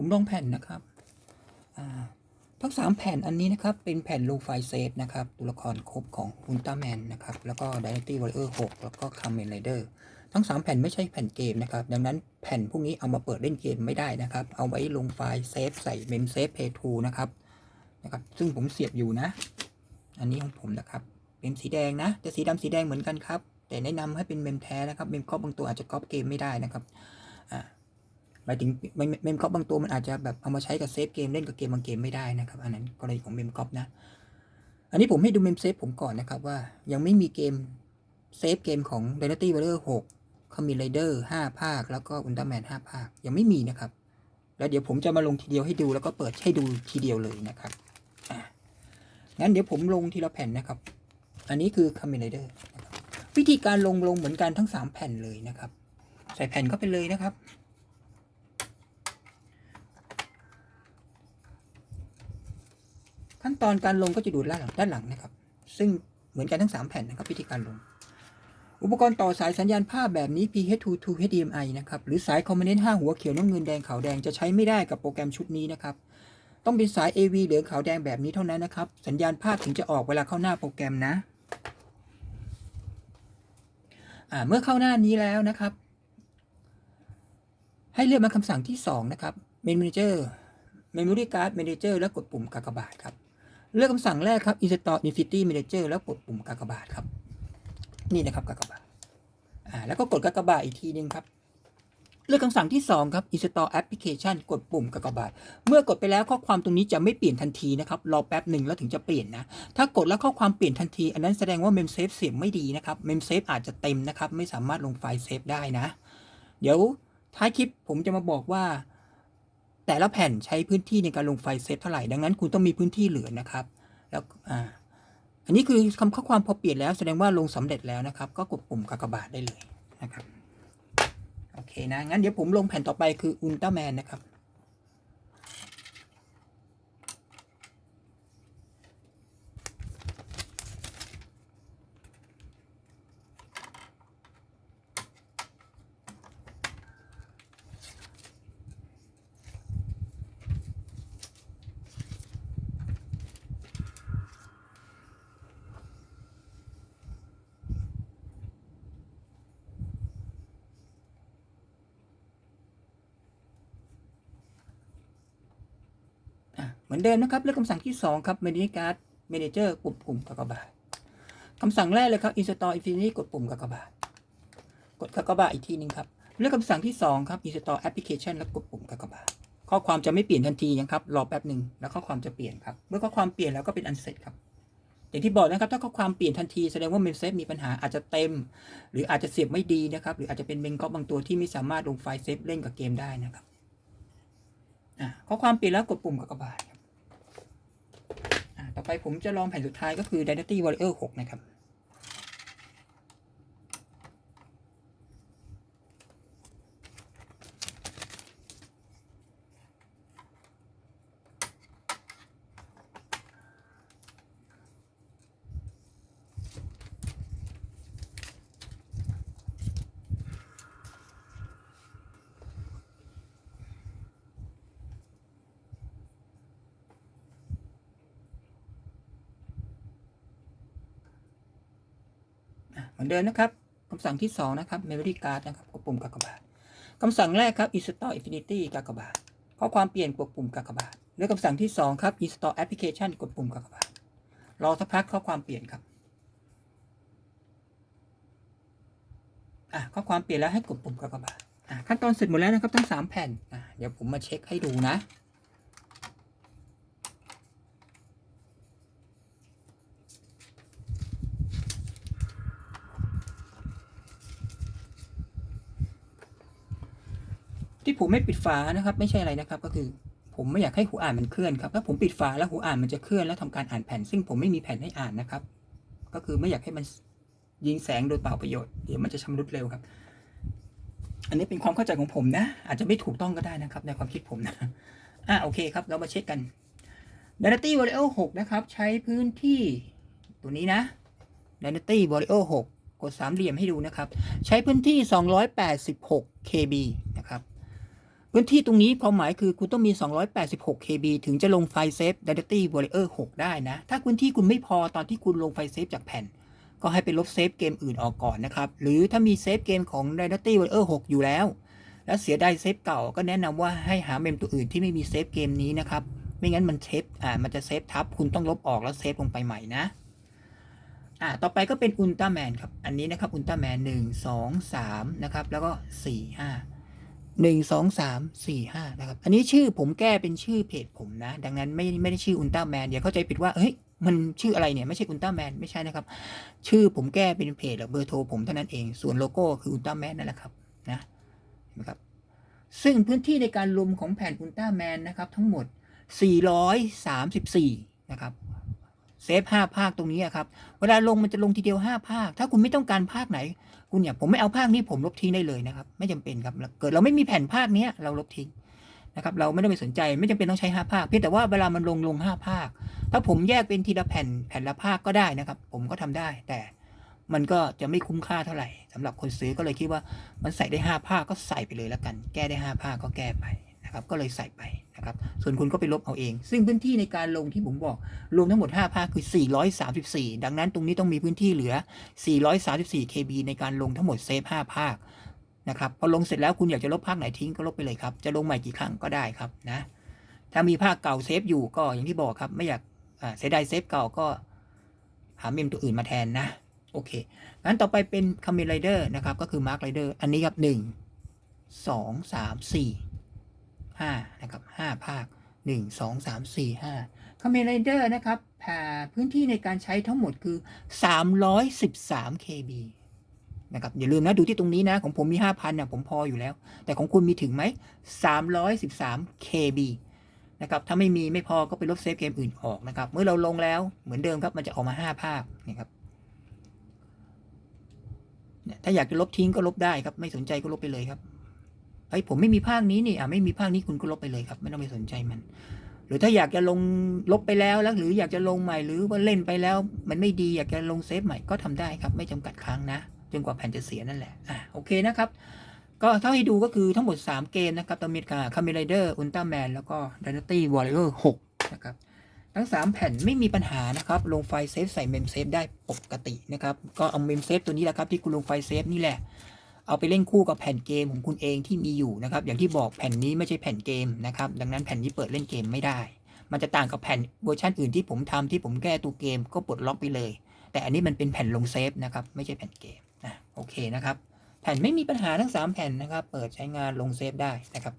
ผมลงแผ่นนะครับทั้งสามแผ่นอันนี้นะครับ เป็นแผ่น low file safe นะครับ ตัวละครครบของอุลตร้าแมนนะครับ แล้วก็ Dynasty Warrior 6แล้วก็ Kamen Rider ทั้ง 3 แผ่นไม่ใช่แผ่นเกมนะครับ ดังนั้นแผ่นพวกนี้เอามาเปิดเล่นเกมไม่ได้นะครับ เอาไว้ลงไฟล์เซฟใส่ mem safe pay to นะครับนะครับ ซึ่งผมเสียบอยู่นะ อันนี้ของผมนะครับเมมสีแดงนะแต่สีดำสีแดงเหมือนกันครับ แต่แนะนำให้เป็นเมมแท้นะครับเมมครอบบางตัวอาจจะก๊อปเกมไม่ได้นะครับอ่า หมายถึงเมมครอบบางตัวมันอาจจะแบบเอามาใช้กับเซฟเกมเล่นกับเกมบางเกมไม่ได้นะครับ อันนั้นกรณีของเมมครอบนะ อันนี้ผมให้ดูเมมเซฟผมก่อนนะครับว่ายังไม่มีเกมเซฟเกมของ Dynasty Warrior 6 Kamen Rider 5 ภาค แล้วก็ Ultraman 5 ภาค ยังไม่มีนะครับ แล้วเดี๋ยวผมจะมาลงทีเดียวให้ดูแล้วก็เปิดให้ดูทีเดียวเลยนะครับงั้นเดี๋ยวผมลงทีละแผ่นนะครับ อันนี้คือ Kamen Rider นะครับวิธีการลงลงเหมือนกันทั้ง 3 แผ่นเลยนะครับ ใส่แผ่นเข้าไปเลยนะครับ ขั้นตอนการลงก็จะดูด้านหลังด้านหลังนะครับ ซึ่งเหมือนกันทั้ง 3 แผ่นนะครับวิธีการลง อุปกรณ์ต่อสายสัญญาณภาพแบบนี้ PH2 to HDMI นะครับหรือสายคอมมานเนนต์5หัวเขียวน้ำเงินแดงขาวแดงจะใช้ไม่ได้กับโปรแกรมชุดนี้นะครับต้องเป็นสาย AV เหลืองขาวแดงแบบนี้เท่านั้นนะครับ สัญญาณภาพถึงจะออกเวลาเข้าหน้าโปรแกรมนะเมื่อเข้าหน้านี้แล้วนะครับ ให้เลือกมาคำสั่งที่ 2 นะครับ Main Manager Memory Card Manager แล้วกดปุ่มกากบาทครับ เลือกคำสั่งแรกครับ Install Infinity Manager แล้วกดปุ่มกากบาทครับ นี่นะครับกากบาทอ่าแล้วก็กดกากบาทอีกทีหนึงครับ เลือกคำสั่งที่ 2 ครับ Install Application กดปุ่มกากบาท เมื่อกดไปแล้วข้อความตรงนี้จะไม่เปลี่ยนทันทีนะครับรอแป๊บหนึ่งแล้วถึงจะเปลี่ยนนะ ถ้ากดแล้วข้อความเปลี่ยนทันที อันนั้นแสดงว่า Mem Safe เสียงไม่ดีนะครับ Mem Safe อาจจะเต็มนะครับ ไม่สามารถลงไฟล์เซฟได้นะ เดี๋ยวท้ายคลิปผมจะมาบอกว่า แต่ละแผ่นใช้พื้นที่ในการลงไฟเซฟเท่าไหร่ ดังนั้นคุณต้องมีพื้นที่เหลือนะครับ แล้วอ่าอันนี้คือคำข้อความพอเปลี่ยนแล้วแสดงว่าลงสำเร็จแล้วนะครับ ก็กดปุ่มกากบาทได้เลยนะครับ โอเคนะ งั้นเดี๋ยวผมลงแผ่นต่อไปคืออุลตร้าแมนนะครับ เหมือนเดิมนะครับ เลือกคำสั่งที่ 2 ครับ Menu Card Manager ปุ่มปุ่มกากบาทคำสั่งแรกเลยครับ Install Infinity กดปุ่มกากบาทกดกากบาทอีกทีหนึงครับ เลือกคำสั่งที่ 2 ครับ Install Application แล้วกดปุ่มกากบาทข้อความจะไม่เปลี่ยนทันทีนะครับรอแป๊บหนึ่งแล้วข้อความจะเปลี่ยนครับ เมื่อข้อความเปลี่ยนแล้วก็เป็นอันเสร็จครับอย่างที่บอกนะครับถ้าข้อความเปลี่ยนทันทีแสดงว่าเมมเซฟมีปัญหาอาจจะเต็ม หรืออาจจะเสียบไม่ดีนะครับ หรืออาจจะเป็นเมนก๊อปบางตัวที่ไม่สามารถลงไฟล์เซฟเล่นกับเกมได้นะครับข้อความเปลี่ยนแล้วกดปุ่มกากบาท ไปผมจะลองแผ่นสุดท้ายก็คือ Dynasty Warrior 6 นะครับ เหมือนเดิมนะครับคำสั่งที่ 2 นะครับ Memory Card นะครับกดปุ่มกากบาทคำสั่งแรกครับ Install Infinity กากบาทข้อความเปลี่ยนกดปุ่มกากบาทเลือกคำสั่งที่ 2 ครับ Install Application กดปุ่มกากบาทรอสักพักข้อความเปลี่ยนครับอะข้อความเปลี่ยนแล้วให้กดปุ่มกากบาทอะขั้นตอนเสร็จหมดแล้วนะครับทั้ง 3 แผ่นอะเดี๋ยวผมมาเช็คให้ดูนะ ผมไม่ปิดฝานะครับ ไม่ใช่อะไรนะครับ ก็คือ ผมไม่อยากให้หูอ่านมันเคลื่อนครับถ้าผมปิดฝาแล้วหูอ่านมันจะเคลื่อนแล้วทำการอ่านแผ่น ซึ่งผมไม่มีแผ่นให้อ่านนะครับ ก็คือไม่อยากให้มันยิงแสงโดยเปล่าประโยชน์เดี๋ยวมันจะชำรุดเร็วครับ อันนี้เป็นความเข้าใจของผมนะ อาจจะไม่ถูกต้องก็ได้นะครับ ในความคิดผมนะอะโอเคครับ เรามาเช็คกัน Dynasty Warrior 6นะครับ ใช้พื้นที่ตัวนี้นะ Dynasty Warrior 6กดสามเหลี่ยมให้ดูนะครับ ใช้พื้นที่ 286 KB นะครับ พื้นที่ตรงนี้ความหมายคือคุณต้องมี 286 KB ถึงจะลงไฟเซฟ Dynasty Warrior 6 ได้นะ ถ้าพื้นที่คุณไม่พอตอนที่คุณลงไฟเซฟจากแผ่น ก็ให้ไปลบเซฟเกมอื่นออกก่อนนะครับ หรือถ้ามีเซฟเกมของ Dynasty Warrior 6 อยู่แล้ว แล้วเสียดายเซฟเก่าก็แนะนำว่าให้หาเมมตัวอื่นที่ไม่มีเซฟเกมนี้นะครับ ไม่งั้นมันเซฟอ่ามันจะเซฟทับ คุณต้องลบออกแล้วเซฟลงไปใหม่นะอ่าต่อไปก็เป็นอุลตร้าแมนครับ อันนี้นะครับอุลตร้าแมนหนึ่งสองสามนะครับ แล้วก็สี่ห้า หนึ่งสองสามสี่ห้านะครับ อันนี้ชื่อผมแก้เป็นชื่อเพจผมนะ ดังนั้นไม่ไม่ได้ชื่ออุลตร้าแมนอย่าเข้าใจผิดว่า เฮ้ย มันชื่ออะไรเนี่ย ไม่ใช่อุลตร้าแมนไม่ใช่นะครับ ชื่อผมแก้เป็นเพจหรือเบอร์โทรผมเท่านั้นเอง ส่วนโลโก้คืออุลตร้าแมนนั่นแหละครับ นะนไหมครับซึ่งพื้นที่ในการรวมของแผ่นอุลตร้าแมนนะครับ ทั้งหมด 434 นะครับ เซฟ5ภาคตรงนี้ครับ เวลาลงมันจะลงทีเดียว5ภาค ถ้าคุณไม่ต้องการภาคไหน คุณอยากผมไม่เอาภาคนี้ผมลบทิ้งได้เลยนะครับ ไม่จำเป็นครับ เกิดเราไม่มีแผ่นภาคเนี้ยเราลบทิ้งนะครับ เราไม่ต้องไปสนใจ ไม่จำเป็นต้องใช้5ภาค เพียงแต่ว่าเวลามันลงลง5ภาค ถ้าผมแยกเป็นทีละแผ่นแผ่นละภาคก็ได้นะครับ ผมก็ทำได้ แต่มันก็จะไม่คุ้มค่าเท่าไหร่สำหรับคนซื้อก็เลยคิดว่ามันใส่ได้ 5 ภาคก็ใส่ไปเลยแล้วกัน แก้ได้ 5 ภาคก็แก้ไปนะครับ ก็เลยใส่ไป นะครับ ส่วนคุณก็ไปลบเอาเอง ซึ่งพื้นที่ในการลงที่ผมบอก รวมทั้งหมด 5 ภาคคือ 434 ดังนั้นตรงนี้ต้องมีพื้นที่เหลือ 434 KB ในการลงทั้งหมดเซฟ 5 ภาคนะครับ พอลงเสร็จแล้วคุณอยากจะลบภาคไหนทิ้งก็ลบไปเลยครับ จะลงใหม่กี่ครั้งก็ได้ครับนะ ถ้ามีภาคเก่าเซฟอยู่ก็อย่างที่บอกครับ ไม่อยากเสียดายเซฟเก่าก็หาเมมตัวอื่นมาแทนนะ โอเค งั้นต่อไปเป็น c a m e n Rider นะครับ ก็คือ Mark Rider อันนี้ครับ1 2 3 4 5นะครับ 5 ภาค 1 2 3 4 5 c a m e n Rider นะครับผ่พื้นที่ในการใช้ทั้งหมดคือ 313 KB นะครับอย่าลืมนะดูที่ตรงนี้นะ ของผมมี 5,000นะผมพออยู่แล้ว แต่ของคุณมีถึงไหม 313 KB นะครับถ้าไม่มีไม่พอก็ไปลบเซฟเกมอื่นออกนะครับ เมื่อเราลงแล้วเหมือนเดิมครับ มันจะออกมา 5 ภาคนี่ครับถ้าอยากจะลบทิ้งก็ลบได้ครับ ไม่สนใจก็ลบไปเลยครับ เฮ้ยผมไม่มีภาคนี้นี่อะไม่มีภาคนี้คุณก็ลบไปเลยครับ ไม่ต้องไปสนใจมัน หรือถ้าอยากจะลงลบไปแล้วแล้วหรืออยากจะลงใหม่หรือว่าเล่นไปแล้ว มันไม่ดีอยากจะลงเซฟใหม่ก็ทำได้ครับ ไม่จำกัดครั้งนะจนกว่าแผ่นจะเสียนั่นแหละอะโอเคนะครับ ก็เท่าให้ดูก็คือทั้งหมด 3 เกมนะครับตอมิดกับคาเมไรเดอร์อุลตร้าแมนแล้วก็ด y นตี้วอลเลอร์6นะครับทั้ง 3 แผ่นไม่มีปัญหานะครับ ลงไฟล์เซฟใส่เมมเซฟได้ปกตินะครับ ก็เอาเมมเซฟตัวนี้แหละครับที่คุณลงไฟล์เซฟนี่แหละ เอาไปเล่นคู่กับแผ่นเกมของคุณเองที่มีอยู่นะครับ อย่างที่บอกแผ่นนี้ไม่ใช่แผ่นเกมนะครับ ดังนั้นแผ่นนี้เปิดเล่นเกมไม่ได้ มันจะต่างกับแผ่นเวอร์ชันอื่นที่ผมทำที่ผมแก้ตัวเกมก็ปลดล็อกไปเลย แต่อันนี้มันเป็นแผ่นลงเซฟนะครับ ไม่ใช่แผ่นเกมนะโอเคนะครับ แผ่นไม่มีปัญหาทั้ง 3 แผ่นนะครับ เปิดใช้งานลงเซฟได้นะครับ